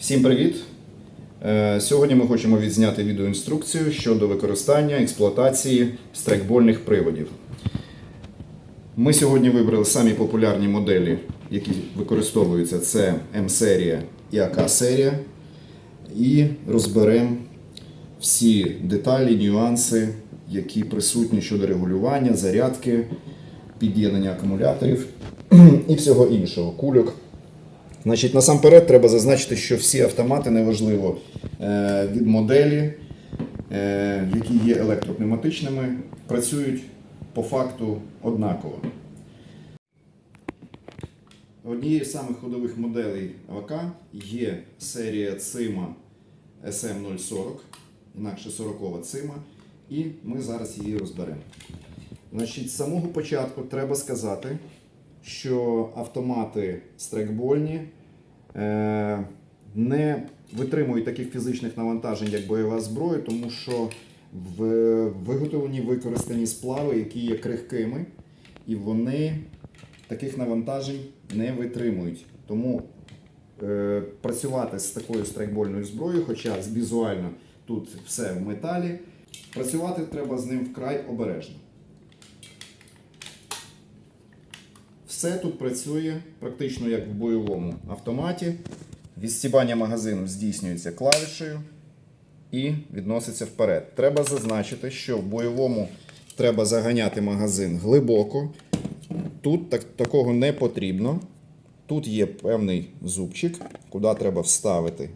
Всім привіт! Е, Сьогодні ми хочемо відзняти відеоінструкцію щодо використання експлуатації страйкбольних приводів. Ми сьогодні вибрали самі популярні моделі, які використовуються: це М-серія і АК-серія. І розберемо всі деталі, нюанси, які присутні щодо регулювання, зарядки, під'єднання акумуляторів і всього іншого, кульок. Значить, насамперед треба зазначити, що всі автомати, неважливо е, від моделі, е, які є електропневматичними, працюють по факту однаково. Однією з самих ходових моделей АВК є серія ЦИМА SM040, інакше 40 ЦИМА, і ми зараз її розберемо. Значить, з самого початку треба сказати, що автомати страйкбольні е, не витримують таких фізичних навантажень, як бойова зброя, тому що в виготовлені використані сплави, які є крихкими, і вони таких навантажень не витримують. Тому е, працювати з такою страйкбольною зброєю, хоча візуально тут все в металі, працювати треба з ним вкрай обережно. Все тут працює практично як в бойовому автоматі. Відстібання магазину здійснюється клавішею і відноситься вперед. Треба зазначити, що в бойовому треба заганяти магазин глибоко. Тут так, такого не потрібно. Тут є певний зубчик, куди треба вставити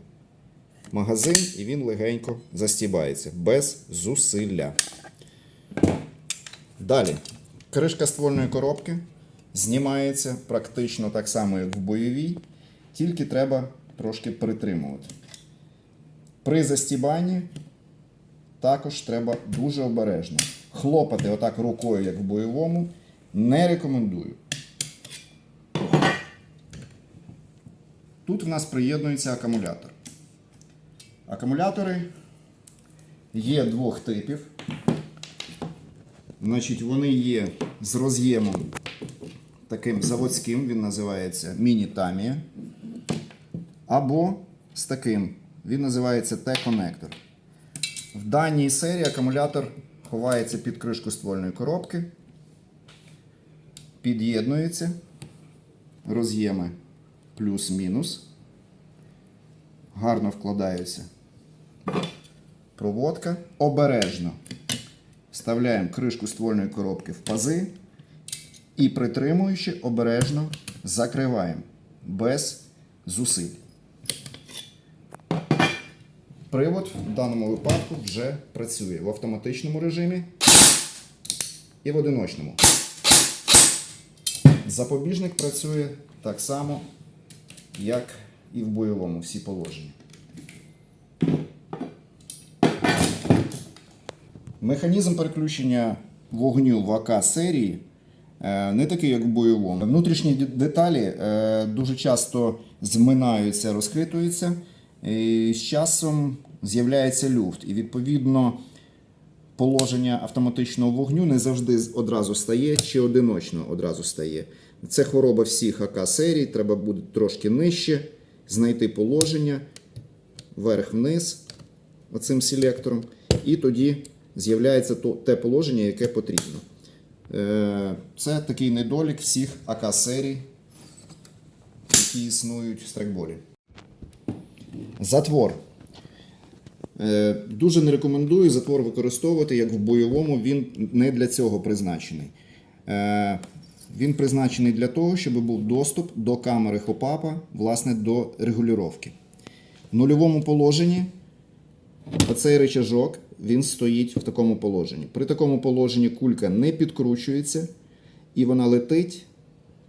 магазин, і він легенько застібається без зусилля. Далі. Кришка ствольної коробки знімається практично так само, як в бойовій, тільки треба трошки притримувати. При застібанні також треба дуже обережно. Хлопати отак рукою, як в бойовому, не рекомендую. Тут в нас приєднується акумулятор. Акумулятори є двох типів. Значить, вони є з роз'ємом таким заводським, він називається Міні-Тамія. Або з таким, він називається Т-коннектор. В даній серії акумулятор ховається під кришку ствольної коробки, під'єднується, роз'єми плюс-мінус, гарно вкладаються проводка. Обережно вставляємо кришку ствольної коробки в пази і притримуючи, обережно закриваємо без зусиль. Привод в даному випадку вже працює в автоматичному режимі і в одиночному. Запобіжник працює так само, як і в бойовому всі положення. Механізм переключення вогню в АК серії не такий, як в бойовому. Внутрішні деталі е, дуже часто зминаються, розхитуються, і з часом з'являється люфт. І відповідно положення автоматичного вогню не завжди одразу стає чи одиночно одразу стає. Це хвороба всіх АК серій, треба буде трошки нижче, знайти положення, вверх-вниз оцим селектором, і тоді з'являється те положення, яке потрібно. Е, Це такий недолік всіх АК серій, які існують в страйкболі. Затвор. Е, Дуже не рекомендую затвор використовувати як в бойовому, він не для цього призначений. Е, Він призначений для того, щоб був доступ до камери хопапа, власне, до регулювання. В нульовому положенні оцей рычажок він стоїть в такому положенні. При такому положенні кулька не підкручується і вона летить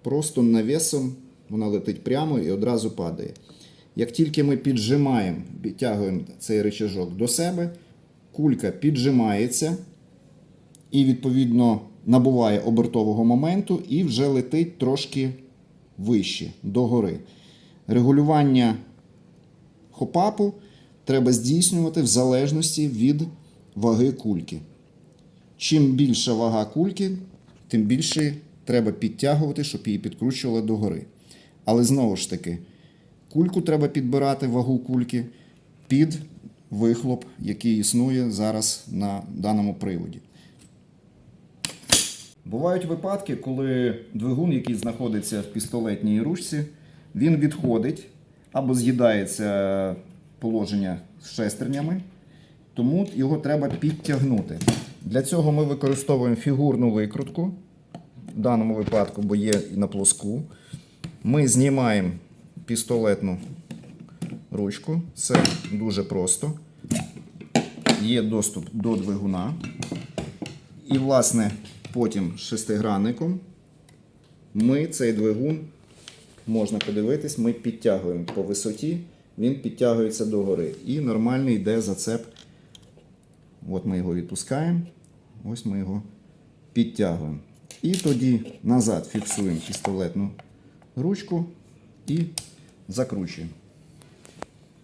просто навісом, вона летить прямо і одразу падає. Як тільки ми піджимаємо, підтягуємо цей рычажок до себе, кулька піджимається і, відповідно, набуває обертового моменту і вже летить трошки вище, догори. Регулювання хопапу треба здійснювати в залежності від ваги кульки. Чим більша вага кульки, тим більше треба підтягувати, щоб її підкручували догори. Але знову ж таки, Кульку треба підбирати вагу кульки під вихлоп, який існує зараз на даному приводі. Бувають випадки, коли двигун, який знаходиться в пістолетній ручці, він відходить або з'їдається положення з шестернями, тому його треба підтягнути. Для цього ми використовуємо фігурну викрутку, в даному випадку, бо є і на плоску. Ми знімаємо пістолетну ручку. Це дуже просто. Є доступ до двигуна. І, власне, потім шестигранником ми цей двигун, можна подивитись, ми підтягуємо по висоті, він підтягується догори. І нормальний йде зацеп. От ми його відпускаємо. Ось ми його підтягуємо. І тоді назад фіксуємо пістолетну ручку і закручуємо.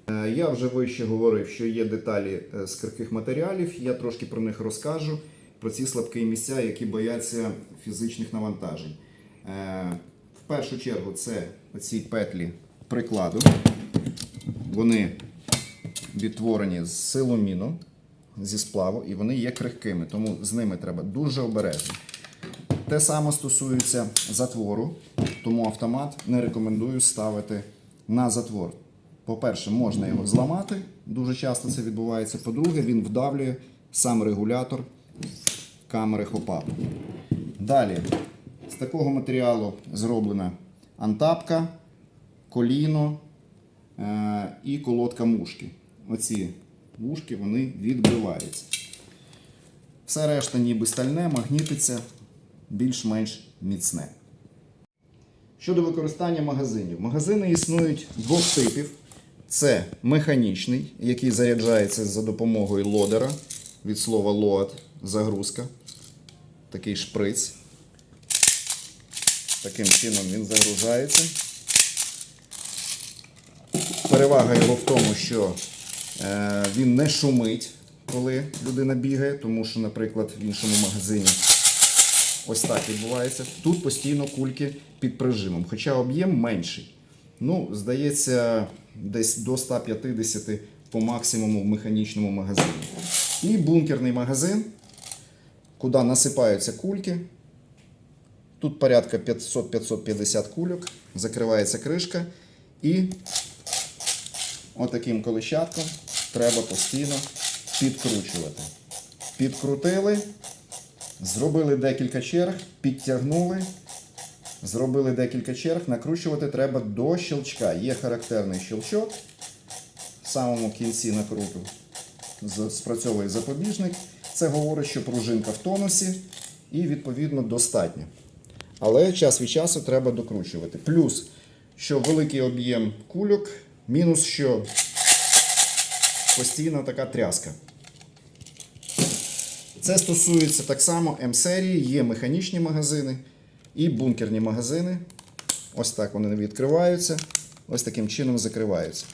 Е, Я вже вище говорив, що є деталі е, з крихких матеріалів. Я трошки про них розкажу, про ці слабкі місця, які бояться фізичних навантажень. Е, В першу чергу це оці петлі прикладу. Вони відтворені з силоміну, зі сплаву, і вони є крихкими, тому з ними треба дуже обережно. Те саме стосується затвору, тому автомат не рекомендую ставити на затвор. По-перше, можна його зламати, дуже часто це відбувається. По-друге, він вдавлює сам регулятор камери хопапу. Далі, з такого матеріалу зроблена антапка, коліно е- і колодка мушки. Оці вушки вони відбиваються. Все решта ніби стальне, магнітиться, більш-менш міцне. Щодо використання магазинів. Магазини існують двох типів. Це механічний, який заряджається за допомогою лодера від слова load загрузка. Такий шприц. Таким чином він загружається. Перевага його в тому, що він не шумить, коли людина бігає, тому що, наприклад, в іншому магазині ось так відбувається. Тут постійно кульки під прижимом, хоча об'єм менший. Ну, здається, десь до 150 по максимуму в механічному магазині. І бункерний магазин, куди насипаються кульки. Тут порядка 500-550 кульок, закривається кришка і отаким колищатком треба постійно підкручувати. Підкрутили, зробили декілька черг, підтягнули, зробили декілька черг, накручувати треба до щелчка. Є характерний щелчок в самому кінці накруту. Спрацьовує запобіжник. Це говорить, що пружинка в тонусі і відповідно достатньо. Але час від часу треба докручувати. Плюс, що великий об'єм кульок, мінус, що постійна така тряска. Це стосується так само М-серії, є механічні магазини і бункерні магазини. Ось так вони відкриваються, ось таким чином закриваються.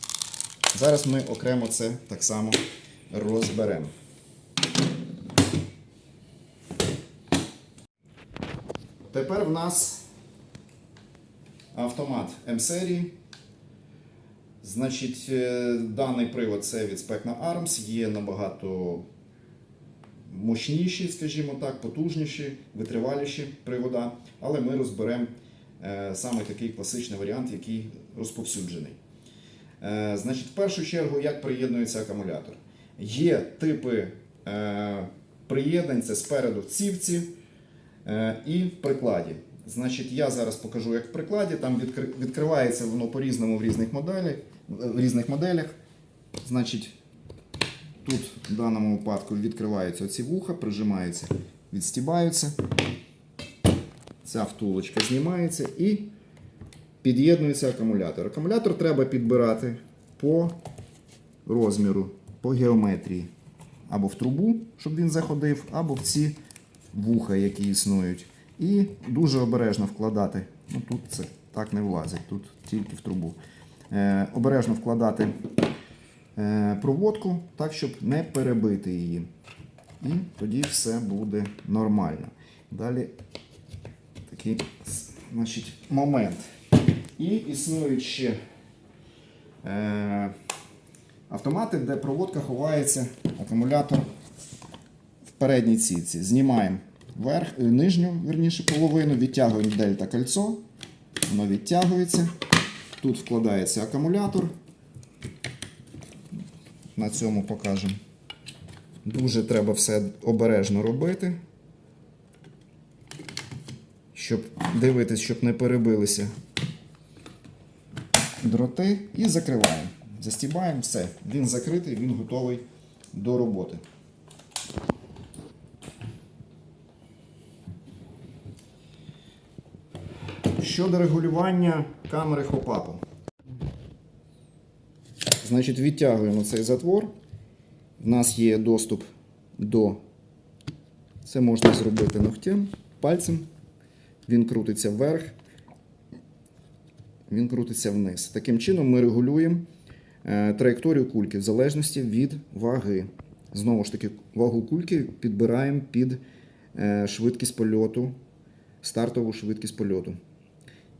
Зараз ми окремо це так само розберемо. Тепер в нас автомат М-серії. Значить, е, даний привод це від Specna Arms, є набагато мощніші, скажімо так, потужніші, витриваліші привода, але ми розберемо е, саме такий класичний варіант, який розповсюджений. Е, Значить, в першу чергу, як приєднується акумулятор. Є типи приєднань, це спереду в цівці і в прикладі. Значить, я зараз покажу, як в прикладі. Там відкри- відкривається воно по-різному в різних моделях. В різних моделях. Значить, тут в даному випадку відкриваються ці вуха, прижимаються, відстібаються. Ця втулочка знімається і під'єднується акумулятор. Акумулятор треба підбирати по розміру, по геометрії. Або в трубу, щоб він заходив, або в ці вуха, які існують. І дуже обережно вкладати. Ну тут це так не влазить, тут тільки в трубу. Е, обережно вкладати е, проводку так, щоб не перебити її. І тоді все буде нормально. Далі такий значить, момент. І існують ще е, автомати, де проводка ховається акумулятор в передній цівці. Знімаємо верх, е, нижню верніше, половину, відтягуємо дельта кольцо, воно відтягується. Тут вкладається акумулятор. На цьому покажемо. Дуже треба все обережно робити, щоб дивитись, щоб не перебилися дроти і закриваємо. Застібаємо все. Він закритий, він готовий до роботи. Щодо регулювання камери хопапу. Значить, відтягуємо цей затвор. У нас є доступ до. Це можна зробити ногтем, пальцем. Він крутиться вверх, він крутиться вниз. Таким чином ми регулюємо е, траєкторію кульки в залежності від ваги. Знову ж таки, вагу кульки підбираємо під е, швидкість польоту, стартову швидкість польоту.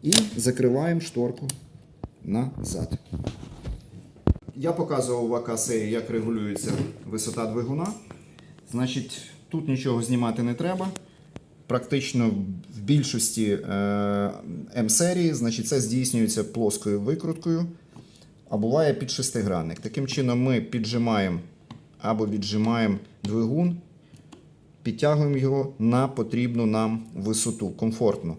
І закриваємо шторку назад. Я показував в АК-серії, як регулюється висота двигуна. Значить, тут нічого знімати не треба. Практично в більшості е, М-серії, значить, це здійснюється плоскою викруткою, а буває під шестигранник. Таким чином, ми піджимаємо або віджимаємо двигун, підтягуємо його на потрібну нам висоту, комфортно.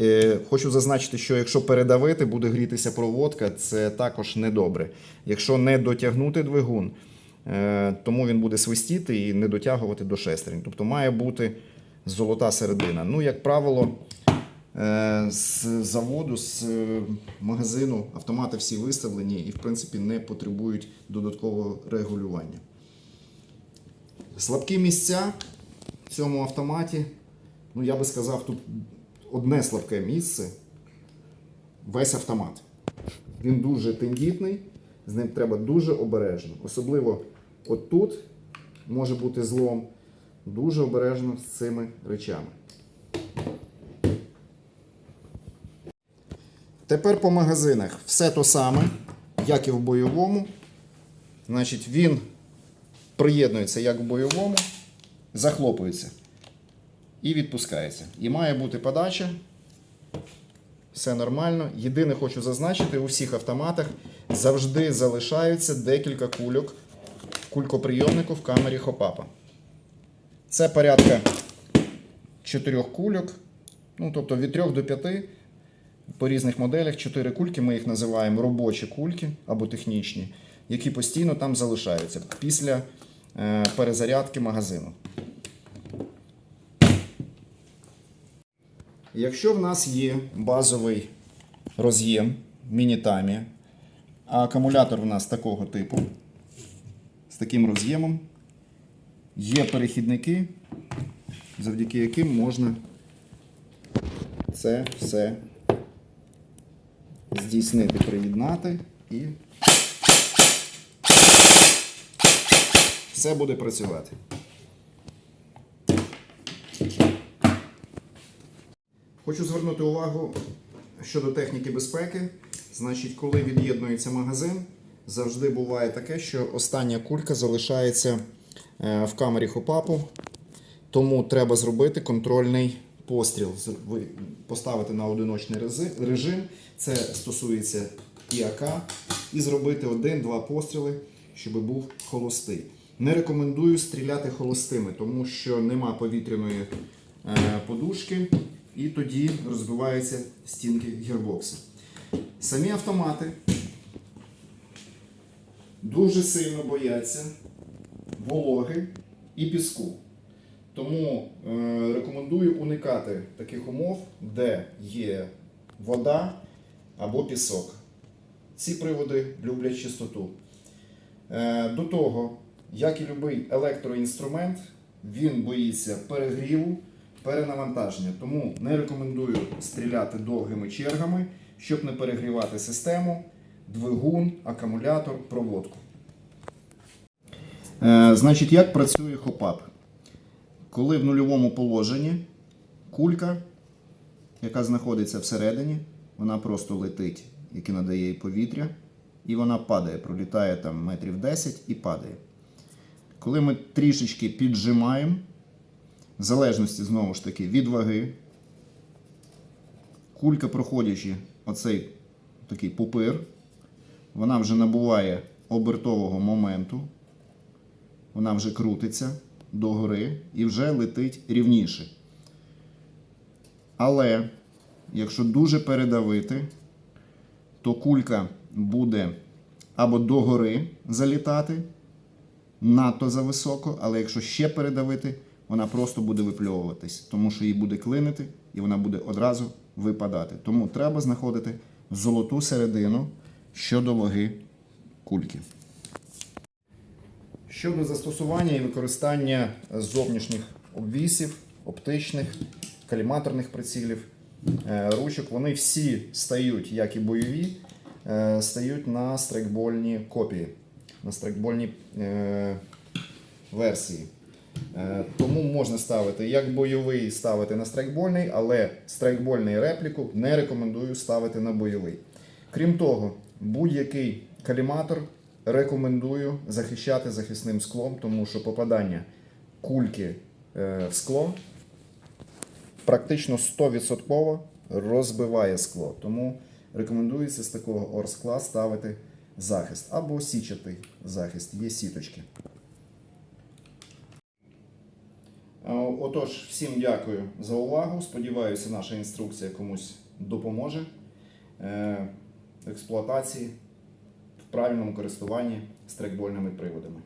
Е, Хочу зазначити, що якщо передавити, буде грітися проводка, це також недобре. Якщо не дотягнути двигун, е, тому він буде свистіти і не дотягувати до шестерень. Тобто має бути золота середина. Ну, як правило, е, з заводу, з магазину автомати всі виставлені і, в принципі, не потребують додаткового регулювання. Слабкі місця в цьому автоматі, ну я би сказав, тут одне слабке місце весь автомат. Він дуже тендітний, з ним треба дуже обережно. Особливо отут може бути злом. Дуже обережно з цими речами. Тепер по магазинах все то саме, як і в бойовому. Значить, він приєднується як в бойовому, захлопується і відпускається. І має бути подача. Все нормально. Єдине хочу зазначити, у всіх автоматах завжди залишаються декілька кульок кулькоприйомнику в камері хопапа. Це порядка 4 кульок, ну тобто від 3 до 5 по різних моделях 4 кульки, ми їх називаємо робочі кульки або технічні, які постійно там залишаються після е, перезарядки магазину. Якщо в нас є базовий роз'єм мінітамі, а акумулятор у нас такого типу, з таким роз'ємом, є перехідники, завдяки яким можна це все здійснити, приєднати і все буде працювати. Хочу звернути увагу щодо техніки безпеки. Значить, коли від'єднується магазин, завжди буває таке, що остання кулька залишається е, в камері хопапу. Тому треба зробити контрольний постріл. Ви- Поставити на одиночний режим. Це стосується і АК. І зробити один-два постріли, щоб був холостий. Не рекомендую стріляти холостими, тому що нема повітряної е, подушки, і тоді розбиваються стінки гірбокса. Самі автомати дуже сильно бояться вологи і піску. Тому е, рекомендую уникати таких умов, де є вода або пісок. Ці приводи люблять чистоту. Е, до того, як і будь-який електроінструмент, він боїться перегріву, перенавантаження. Тому не рекомендую стріляти довгими чергами, щоб не перегрівати систему, двигун, акумулятор, проводку. Е, значить, як працює хопап? Коли в нульовому положенні кулька, яка знаходиться всередині, вона просто летить, яке надає їй повітря, і вона падає, пролітає там метрів 10 і падає. Коли ми трішечки піджимаємо, в залежності знову ж таки від ваги, кулька, проходячи оцей такий пупир, вона вже набуває обертового моменту, вона вже крутиться догори і вже летить рівніше. Але якщо дуже передавити, то кулька буде або догори залітати надто зависоко, але якщо ще передавити, вона просто буде випльовуватись, тому що її буде клинити і вона буде одразу випадати. Тому треба знаходити золоту середину щодо ваги кульки. Щодо застосування і використання зовнішніх обвісів, оптичних, каліматорних прицілів, е, ручок, вони всі стають, як і бойові, е, стають на страйкбольні копії, на страйкбольні е, версії. Е, Тому можна ставити як бойовий, ставити на страйкбольний, але страйкбольний репліку не рекомендую ставити на бойовий. Крім того, будь-який каліматор рекомендую захищати захисним склом, тому що попадання кульки е, в скло практично 100% розбиває скло. Тому рекомендується з такого орскла ставити захист або січатий захист, є сіточки. Е, Отож, всім дякую за увагу. Сподіваюся, наша інструкція комусь допоможе е, в експлуатації в правильному користуванні стрейкбольними приводами.